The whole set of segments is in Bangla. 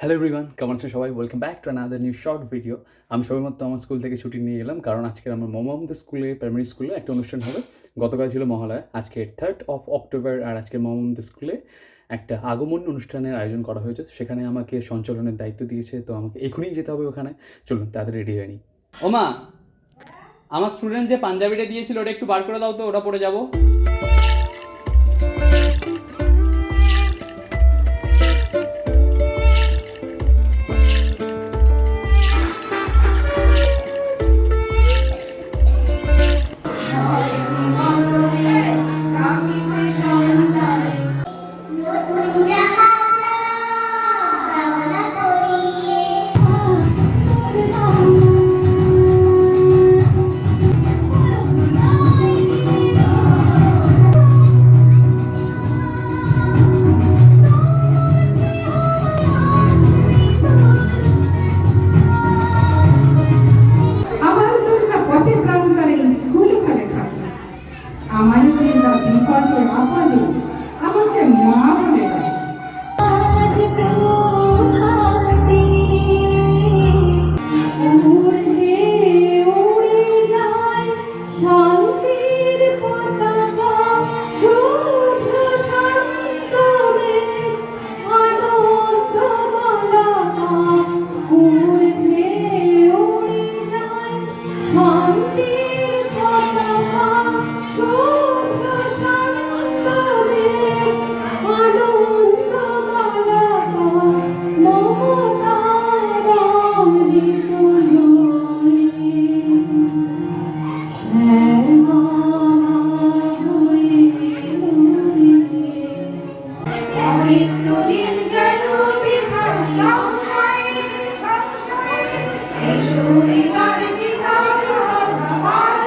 হ্যালো এভরিওয়ান কেমন আছেন সবাই? Welcome back to another new short video আমি সবেমাত্র আমার স্কুল থেকে ছুটি নিয়ে এলাম, কারণ আজকে আমার মোহাম্মদ স্কুলে প্রাইমারি স্কুলে একটা অনুষ্ঠান হবে। গতকাল ছিল মহালয়া, আজকে থার্ড অফ অক্টোবর আর আজকে মোহাম্মদ স্কুলে একটা আগমন অনুষ্ঠানের আয়োজন করা হয়েছে। সেখানে আমাকে সঞ্চালনের দায়িত্ব দিয়েছে, তো আমাকে এখনই যেতে হবে ওখানে। চলুন, তাদের রেডি হয়নি ওমা, আমার স্টুডেন্ট যে পাঞ্জাবিটা দিয়েছিল, ওটা একটু বার করে দাও তো, ওটা পরে যাব। সংশয়ে। এসো এবার দিদার কথা পার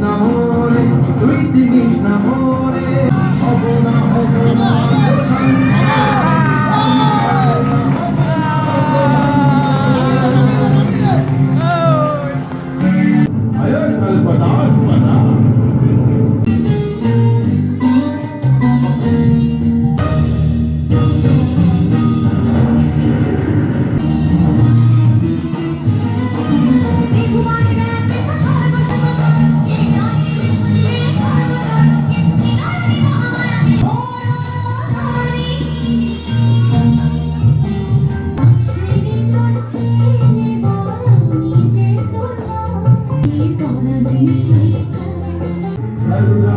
Namo Amen.